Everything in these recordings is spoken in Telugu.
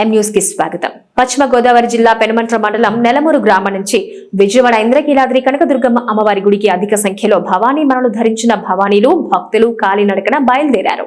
ఎం న్యూస్కి స్వాగతం. పశ్చిమ గోదావరి జిల్లా పెనుమంట్ర మండలం నెలమూరు గ్రామం నుంచి విజయవాడ ఇంద్రకీలాద్రి కనకదుర్గమ్మ అమ్మవారి గుడికి అధిక సంఖ్యలో భవానీ మనలు ధరించిన భవానీలు భక్తులు కాలినడకన బయలుదేరారు.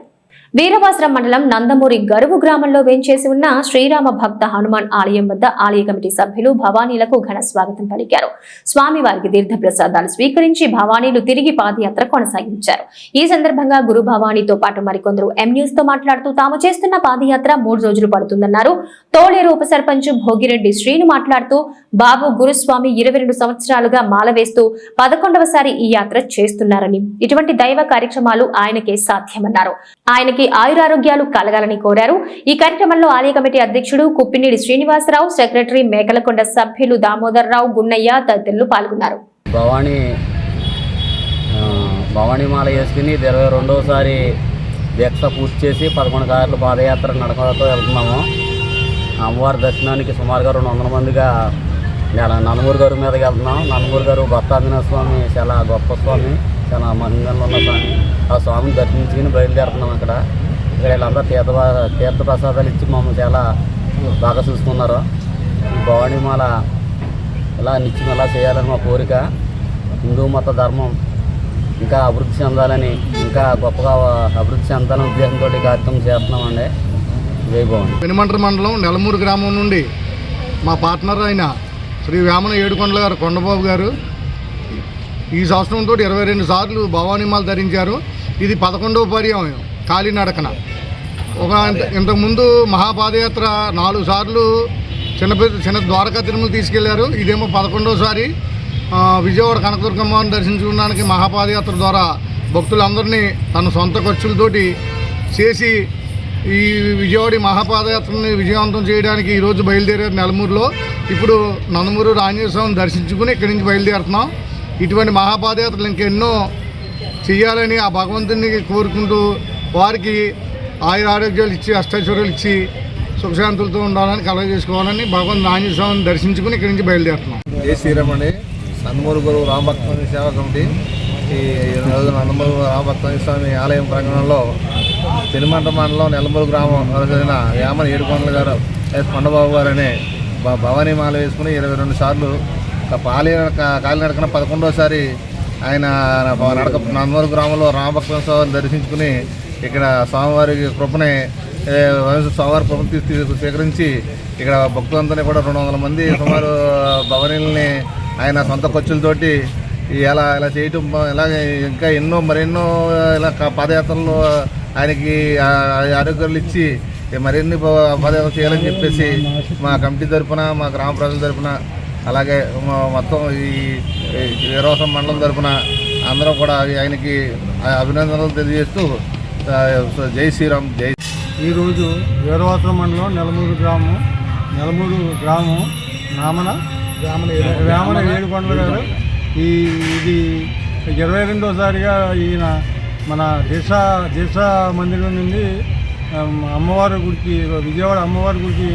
వీరవాసరం మండలం నందమూరి గరువు గ్రామంలో వేంచేసి ఉన్న శ్రీరామ భక్త హనుమాన్ ఆలయం వద్ద ఆలయ కమిటీ సభ్యులు భవానీలకు ఘన స్వాగతం పలికారు. స్వామివారికి తీర్థప్రసాదాలు స్వీకరించి భవానీలు తిరిగి పాదయాత్ర కొనసాగించారు. ఈ సందర్భంగా గురు భవానీతో పాటు మరికొందరు ఎం న్యూస్తో మాట్లాడుతూ తాము చేస్తున్న పాదయాత్ర మూడు రోజులు పడుతుందన్నారు. తోలేరు ఉప సర్పంచ్ భోగిరెడ్డి శ్రీను మాట్లాడుతూ బాబు గురుస్వామి ఇరవై రెండు సంవత్సరాలుగా మాల వేస్తూ పదకొండవసారి ఈ యాత్ర చేస్తున్నారని. ఇటువంటి దైవ కార్యక్రమాలు ఆయనకే సాధ్యమన్నారు. ఆయనకి ఆయురారోగ్యాలు కలగాలని కోరారు. ఈ కార్యక్రమంలో ఆలయ కమిటీ అధ్యక్షుడు కుప్పినేడి శ్రీనివాసరావు సెక్రటరీ మేకలకొండ సభ్యులు దామోదర్ రావు గున్నయ్య తదితరులు పాల్గొన్నారు. భవానీ భవానీ వేసుకుని ఇది ఇరవై రెండవసారి దీక్ష పూర్తి చేసి పదకొండు కార్లు పాదయాత్ర నడకలతో వెళ్తున్నాము. అమ్మవారి దర్శనానికి సుమారుగా రెండు వందల మందిగా నలుగురు గారు గారి మీదకి వెళ్తున్నాం. నలుగురు గారు భక్తాంజనేయ స్వామి చాలా గొప్ప స్వామి చాలా మహిళలో ఉన్న స్వామి ఆ స్వామిని దర్శించుకుని బయలుదేరుతున్నాం అక్కడ. ఇక్కడ వీళ్ళందరూ తీర్థ తీర్థ ప్రసాదాలు ఇచ్చి మమ్మల్ని చాలా బాగా చూసుకున్నారు. ఈ భవానీ మాల ఇలా నిత్యం ఎలా చేయాలని మా కోరిక. హిందూ మత ధర్మం ఇంకా అభివృద్ధి చెందాలని ఇంకా గొప్పగా అభివృద్ధి చెందాలని ఉద్దేశంతో కార్యక్రమం చేస్తున్నామండి. జై భవాని. మండలం నెలమూరు గ్రామం నుండి మా పార్ట్నర్ అయిన శ్రీ వేమన ఏడుకొండల గారు కొండబాబు గారు ఈ శాస్త్రంతో ఇరవై రెండు సార్లు భవానీమాలు ధరించారు. ఇది పదకొండవ పర్యాయం కాలినడకన ఒక ఇంతకుముందు మహాపాదయాత్ర నాలుగు సార్లు చిన్న పెద్ద- చిన్న ద్వారకా తిరుమల తీసుకెళ్ళారు. ఇదేమో పదకొండవసారి విజయవాడ కనకదుర్గమ్మని దర్శించుకోవడానికి మహాపాదయాత్ర ద్వారా భక్తులందరినీ తన సొంత ఖర్చులతోటి చేసి ఈ విజయవాడ మహాపాదయాత్రని విజయవంతం చేయడానికి ఈరోజు బయలుదేరారు నెలమూరులో. ఇప్పుడు నందమూరు రాజేశ్వరం దర్శించుకుని ఇక్కడి నుంచి బయలుదేరుతున్నాం. ఇటువంటి మహాపాదయాత్రలు ఇంకెన్నో చేయాలని ఆ భగవంతుని కోరుకుంటూ వారికి ఆయుర ఆరోగ్యాలు ఇచ్చి అష్టైశ్వర్యాలు ఇచ్చి సుఖశాంతులతో ఉండాలని కలగ చేసుకోవాలని భగవంతు ఆంజనేయ స్వామిని దర్శించుకుని ఇక్కడి నుంచి బయలుదేరుతున్నాం. జై శ్రీరామణి నందమూరు గురువు రామభక్త సేవా కమిటీ. ఈ రోజు నందమూరు రామభక్త స్వామి ఆలయం ప్రాంగణంలో తిరుమంట మండలం నెలమూరు గ్రామం చెందిన యామని ఏడుకొండల గారు ఎస్ కొండబాబు గారు అనే భ- భవానీ మాల వేసుకుని ఇరవై రెండు సార్లు పాలి కాలినడకన పదకొండోసారి ఆయన నడక నందమూరు గ్రామంలో రామభక్త స్వామిని దర్శించుకుని ఇక్కడ స్వామివారి కృపని స్వామివారి కృపను స్వీకరించి ఇక్కడ భక్తులందరినీ కూడా రెండు వందల మంది సుమారు భవనీలని ఆయన సొంత ఖర్చులతోటి ఈ ఎలా ఇలా చేయటం ఇలాగే ఇంకా ఎన్నో మరెన్నో ఇలా పాదయాత్రలు ఆయనకి ఆరోగ్యాలు ఇచ్చి మరిన్ని పాదయాత్ర చేయాలని చెప్పేసి మా కమిటీ తరపున మా గ్రామ ప్రజల తరపున అలాగే మొత్తం ఈ వీరవసం మండలం తరపున అందరూ కూడా ఆయనకి అభినందనలు తెలియజేస్తూ జై శ్రీరామ్ జై ఈరోజు వీరవాసరం మండలం నెలమూరు గ్రామం నెలమూరు గ్రామం నామన వేమన ఏడుకొండల. గారు. ఈ ఇది ఇరవై రెండోసారిగా ఈయన మన దిశ దిశ మందిరం నుండి అమ్మవారి గుడికి విజయవాడ అమ్మవారి గుడికి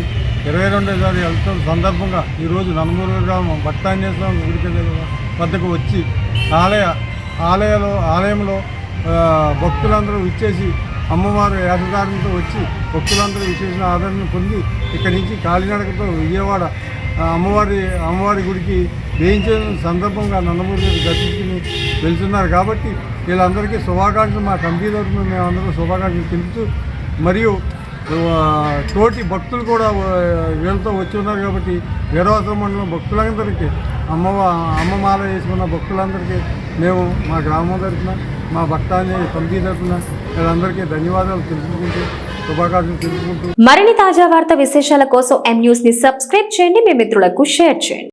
ఇరవై రెండోసారి వెళ్తున్న సందర్భంగా ఈరోజు నందమూరు గ్రామం భక్తాంజనేయ స్వామి గుడి వద్దకు వచ్చి ఆలయ ఆలయాలు ఆలయంలో భక్తులందరూ ఇచ్చేసి అమ్మవారి ఏకకారంతో వచ్చి భక్తులందరూ విశేష ఆదరణ పొంది ఇక్కడి నుంచి కాలినడకతో విజయవాడ అమ్మవారి అమ్మవారి గుడికి వేయించిన సందర్భంగా నందమూరి గారు దర్శించుకుని వెళ్తున్నారు కాబట్టి వీళ్ళందరికీ శుభాకాంక్షలు. మా కమిటీ తరఫున మేమందరం శుభాకాంక్షలు తెలుపుతూ మరియు తోటి భక్తులు కూడా వీళ్ళతో వచ్చి ఉన్నారు కాబట్టి వీరవాస మండలం భక్తులందరికీ అమ్మ అమ్మమాల వేసుకున్న భక్తులందరికీ మేము మా గ్రామం తరఫున మా భక్తాన్ని కమిటీ తరఫున వీళ్ళందరికీ ధన్యవాదాలు తెలుసుకుంటూ శుభాకాంక్షలు తెలుసుకుంటూ మరిన్ని తాజా వార్త విశేషాల కోసం ఎం న్యూస్ని సబ్స్క్రైబ్ చేయండి. మీ మిత్రులకు షేర్ చేయండి.